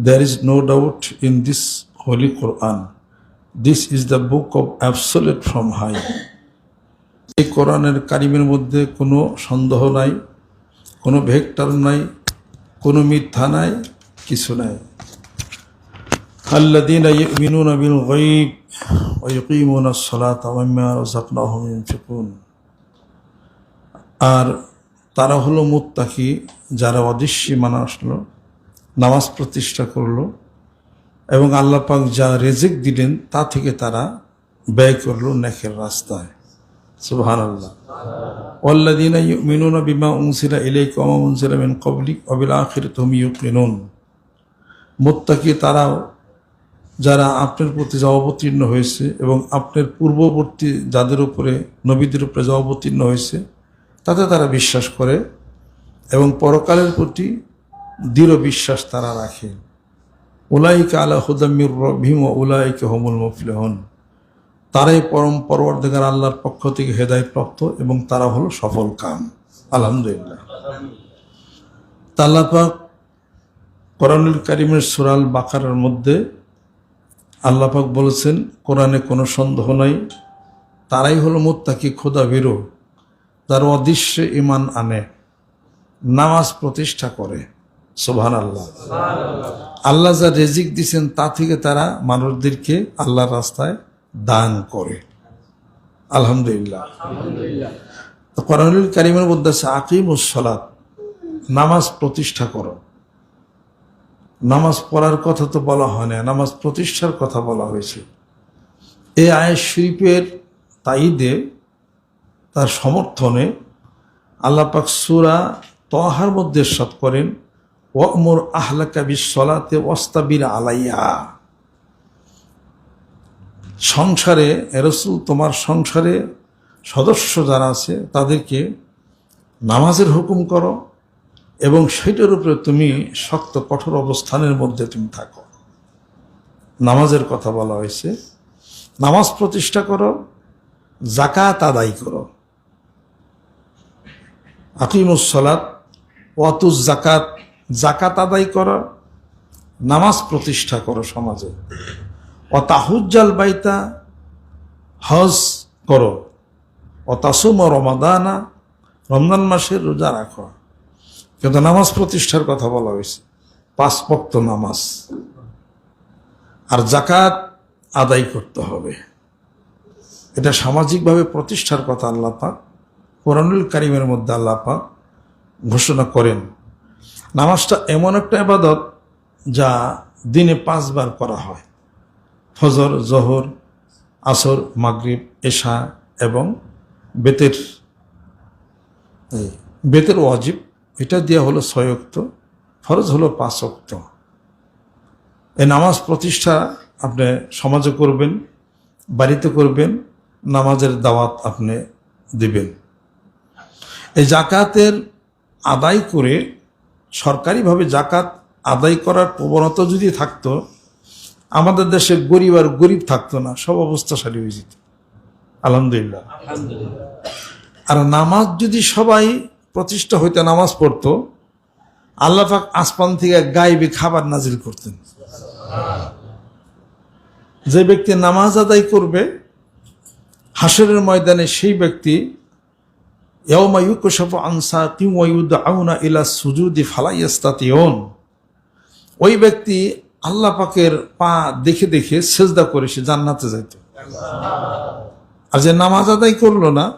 There is no doubt in this Holy Quran. This is the book of absolute from high. এই কোরআনের কারিমের মধ্যে কোনো সন্দেহ নাই কোনো ভেক্টর নাই কোনো মিথ্যা নাই কিছু নাই الذين يؤمنون بالغيب ويقيمون الصلاة ومما رزقناهم ينفقون আর তারা হলো মুত্তাকি যারা অদৃশ্যে মানা আসলো নামাজ প্রতিষ্ঠা করল এবং আল্লাহ পাক যা রেজিক দিলেন তা থেকে তারা ব্যয় করল নেখের রাস্তায়। কমা কবলিক তারাও যারা আপনার প্রতি যা অবতীর্ণ হয়েছে এবং আপনার পূর্ববর্তী যাদের উপরে, নবীদের উপরে যা অবতীর্ণ হয়েছে, তাতে তারা বিশ্বাস করে এবং পরকালের প্রতি দৃঢ় বিশ্বাস তারা রাখে। উলাইকা আলা হুদামির রহিম ও উলাইকে হমুল মফলেহন। তারাই পরম পরবর্তীকার আল্লাহর পক্ষ থেকে হেদায় প্রাপ্ত এবং তারা হলো সফল কাম। আলহামদুলিল্লাহ। তাল্লাপাক কোরআনুল কারিমের সুরাল বাকারের মধ্যে আল্লাপাক বলেছেন, কোরআনে কোনো সন্দেহ নাই, তারাই হলো মোত্তাকি খোদা বেরো যার অদৃশ্যে ইমান আনে, নামাজ প্রতিষ্ঠা করে। সোভান আল্লাহ আল্লাহ যা রেজিক দিছেন তা থেকে তারা মানুষদেরকে আল্লাহর রাস্তায় দান করে। আলহামদুলিল্লাহ। তো কোরআনুল কারিমের মধ্যে আছে আকিম ও সলাৎ নামাজ প্রতিষ্ঠা করো। নামাজ পড়ার কথা তো বলা হয় না, নামাজ প্রতিষ্ঠার কথা বলা হয়েছে। এই আয় শিল্পের তাইদে তার সমর্থনে আল্লাপাক সুরা তহার মধ্যে সৎ করেন। ওমর আহলাকা বিশ্বলাতে ওস্তাবির আলাইয়া। সংসারে এরসুল তোমার সংসারে সদস্য যারা আছে, তাদেরকে নামাজের হুকুম করো এবং সেটার উপরে তুমি শক্ত, কঠোর অবস্থানের মধ্যে তুমি থাকো। নামাজের কথা বলা হয়েছে। নামাজ প্রতিষ্ঠা করো জাকাত আদায় করো। আকিমুসলাত ওয়াতুজ জাকাত জাকাত আদায় করা, নামাজ প্রতিষ্ঠা করো সমাজে। অতাহুজ্জাল বাইতা, হজ করো। অতাসুম রমাদানা, রমজান মাসের রোজা রাখো। কিন্তু নামাজ প্রতিষ্ঠার কথা বলা হয়েছে। পাঁচ পক্ত নামাজ। আর জাকাত আদায় করতে হবে। এটা সামাজিকভাবে প্রতিষ্ঠার কথা আল্লাহ পাক, কোরআনুল কারিমের মধ্যে আল্লাহ পাক ঘোষণা করেন। নামাজটা এমন একটা আবাদত যা দিনে পাঁচবার করা হয়। ফজর, জহর, আসর, মাগরিব, এশা এবং বেতের। বেতের ওয়াজিব, এটা দেওয়া হলো ছয়ক্ত ফরজ হলো পাঁচ অক্ত এই নামাজ প্রতিষ্ঠা আপনি সমাজে করবেন, বাড়িতে করবেন, নামাজের দাওয়াত আপনি দিবেন। এই জাকাতের আদায় করে সরকারিভাবে জাকাত আদায় করার প্রবণতা যদি থাকতো আমাদের দেশে গরিব আর গরিব থাকতো না সব অবস্থাশালী হয়ে যেত। আলহামদুলিল্লাহ। আর নামাজ যদি সবাই প্রতিষ্ঠা হইতে নামাজ পড়তো আল্লাহ পাক আসমান থেকে গাইবে খাবার নাজিল করতেন। যে ব্যক্তি নামাজ আদায় করবে হাসরের ময়দানে সেই ব্যক্তি ওই ব্যক্তি আল্লাহ পাকের পা দেখে দেখে সেজদা করে সে জান্নাতে যাইত। আর যে নামাজ আদায় করল না,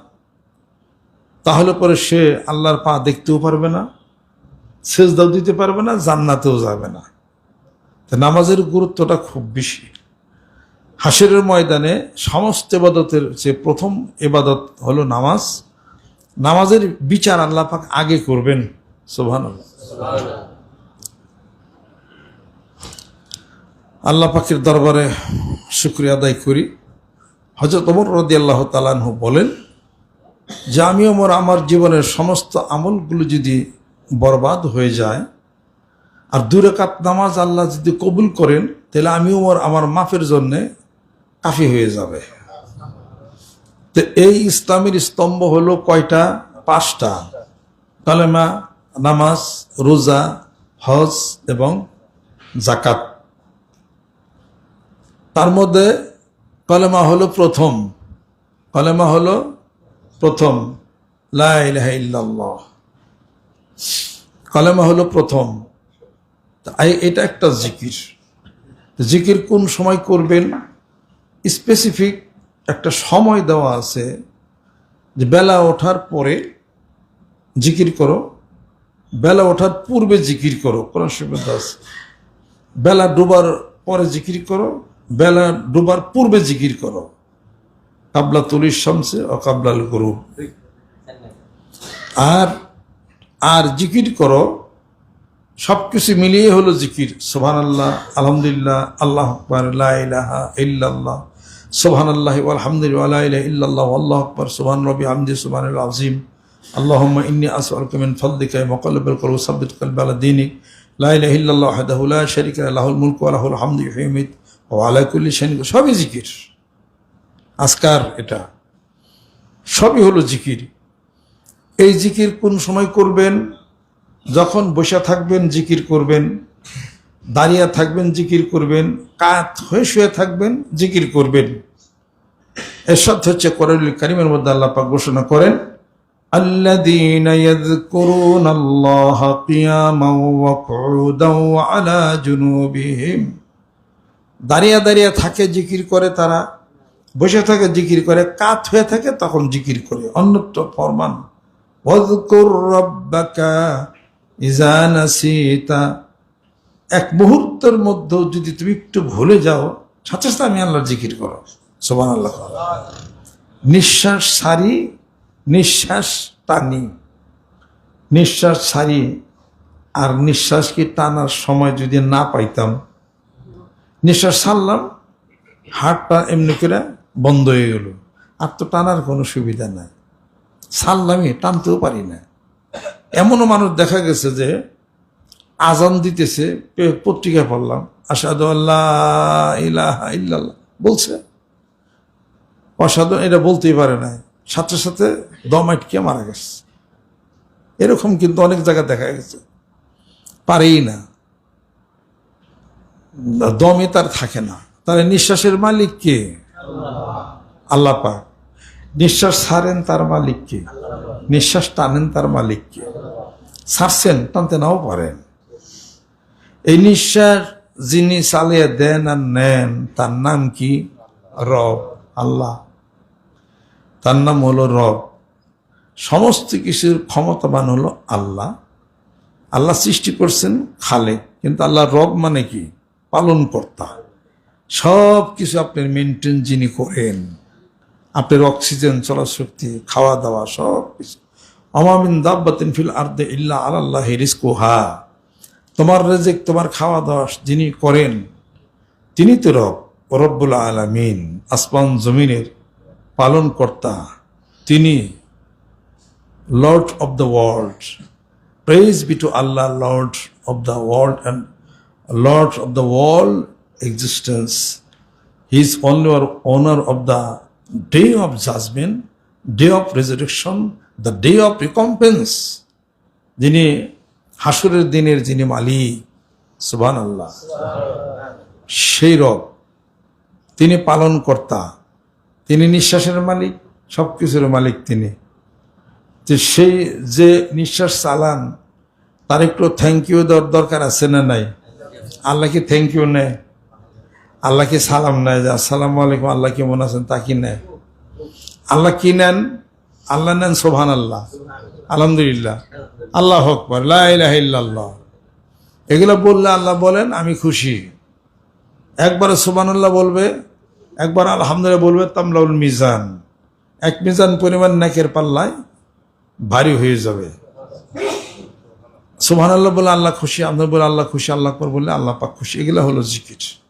তাহলে পরে সে আল্লাহর পা দেখতেও পারবে না, সেজদাও দিতে পারবে না, জান্নাতেও যাবে না। নামাজের গুরুত্বটা খুব বেশি। হাসিরের ময়দানে সমস্ত এবাদতের যে প্রথম এবাদত হলো নামাজ নামাজের বিচার আল্লাহ পাক আগে করবেন। সোভান আল্লাহ পাকের দরবারে শুক্রিয়া আদায় করি। হজরত ওমর রদি আল্লাহ তালানহু বলেন, যে আমি ওমর, আমার জীবনের সমস্ত আমলগুলো যদি বরবাদ হয়ে যায়, আর দুরেকাত নামাজ আল্লাহ যদি কবুল করেন, তাহলে আমি ওমর আমার মাফের জন্যে কাফি হয়ে যাবে। তো এই ইসলামের স্তম্ভ হলো কয়টা? পাঁচটা। কালেমা নামাজ, রোজা, হজ এবং জাকাত তার মধ্যে কলেমা হলো প্রথম। কলেমা হলো প্রথম। কলেমা হলো প্রথম। এটা একটা জিকির। জিকির কোন সময় করবেন? স্পেসিফিক একটা সময় দেওয়া আছে যে বেলা ওঠার পরে জিকির করো, বেলা ওঠার পূর্বে জিকির করো, কোরআন শরীফে আছে। বেলা ডুবার পরে জিকির করো, বেলা ডুবার পূর্বে জিকির করো। কাবলা তুলির শামসে ও কাবলাল গরু আর আর জিকির করো সব কিছু মিলিয়ে হলো জিকির। সোহান আল্লাহ আলহামদুলিল্লাহ, আল্লাহ আকবর ইল্লাল্লাহ। সোহান আল্লাহ আলহামদুলিল্লাহ আল্লাহ আকবর সোহান রবি আমদি সোহান আজিম আল্লাহ ইন্নি আসমিন ফল দিকে মকলবুল করু সাবিত দিনিক সবই জিকির। আজকার এটা। সবই হলো জিকির। এই জিকির কোন সময় করবেন? যখন বসে থাকবেন, জিকির করবেন। দাঁড়িয়ে থাকবেন জিকির করবেন কাত হয়ে শুয়ে থাকবেন জিকির করবেন এর সাথে হচ্ছে কোরআনুল কারিমের মধ্যে আল্লাহ পাক ঘোষণা করেন الذين يذكرون الله قياما وقعودا وعلى جنوبهم দাঁড়িয়ে দাঁড়িয়ে থাকে জিকির করে তারা বসে থাকে জিকির করে কাত হয়ে থাকে তখন জিকির করে অন্যত্র ফরমান ওয়াজকুর রাব্বাকা ইজা নাসিতা এক মুহূর্তের মধ্যেও যদি তুমি একটু ভুলে যাও সাথে সাথে আমি আল্লাহর জিকির করো। সোবান আল্লাহ নিঃশ্বাস সারি, নিঃশ্বাস টানি। নিঃশ্বাস সারি আর নিঃশ্বাসকে টানার সময় যদি না পাইতাম? নিঃশ্বাস ছাড়লাম হাড়টা এমনি করে বন্ধ হয়ে গেল। আর তো টানার কোনো সুবিধা নাই। ছাড়লামই টানতেও পারি না। এমনও মানুষ দেখা গেছে যে আজান দিতেছে পত্রিকা পড়লাম আসাদু আল্লাহ ইলাহা বলছে। অসাধু, এটা বলতেই পারে না সাথে সাথে দম আটকে মারা গেছে। এরকম কিন্তু অনেক জায়গায় দেখা গেছে। পারেই না। দমে তার থাকে না। তাহলে নিঃশ্বাসের মালিক কে? আল্লাহ পাক। নিঃশ্বাস ছাড়েন তার মালিক কে? নিঃশ্বাস টানেন তার মালিক কে? ছাড়ছেন, টানতে নাও পারেন। এই নিঃশ্বাস যিনি চালিয়ে দেন আর নেন, তার নাম কি? রব, আল্লাহ। তার নাম হলো রব। সমস্ত কিছুর ক্ষমতাবান হলো আল্লাহ। আল্লাহ সৃষ্টি করছেন খালে কিন্তু আল্লাহ রব মানে কি? পালন কর্তা সব কিছু আপনার মেনটেন যিনি করেন আপনার অক্সিজেন চলাশক্তি খাওয়া দাওয়া সব কিছু। অমামিন দাব্বাতিন ফিল আর্দে ইল্লা আল্লাহ রিস্কুহা তোমার রেজেক, তোমার খাওয়া দাওয়া যিনি করেন, তিনি তো রব, রব্বুল আলামিন, আসমান জমিনের পালন কর্তা তিনি lord of the world praise be to Allah lord of the world and lord of the world existence he is only owner of the day of judgement day of resurrection the day of recompense যিনি হাসুরের দিনের যিনি মালিক সুবান আল্লাহ সেই রব, তিনি পালন কর্তা তিনি নিঃশ্বাসের মালিক সব কিছুর মালিক তিনি। যে সেই যে নিঃশ্বাস চালান, তার একটু থ্যাংক ইউ দেওয়ার দরকার আছে না নাই? আল্লাহকে থ্যাংক ইউ নেয়? আল্লাহকে সালাম নেয় যে আসসালামু আলাইকুম, আল্লাহ কেমন আছেন তা কি নেয়? আল্লাহ কি নেন? আল্লাহ নেন সোভান আল্লাহ আলহামদুলিল্লাহ। আল্লাহ আকবর লাহ এগুলো বললে আল্লাহ বলেন, আমি খুশি। একবারে সুবানুল্লাহ বলবে, একবার আলহামদুলিল্লাহ বলবে, তামলাউল মিজান। এক মিজান পরিমাণ নাকের পাল্লায় ভারী হয়ে যাবে। সুবহানাল্লাহ বলে আল্লাহ খুশি আমাদের বলে আল্লাহ খুশি, আল্লাহ পর বললে আল্লাহ পাক খুশি। এগুলো হলো জিকির।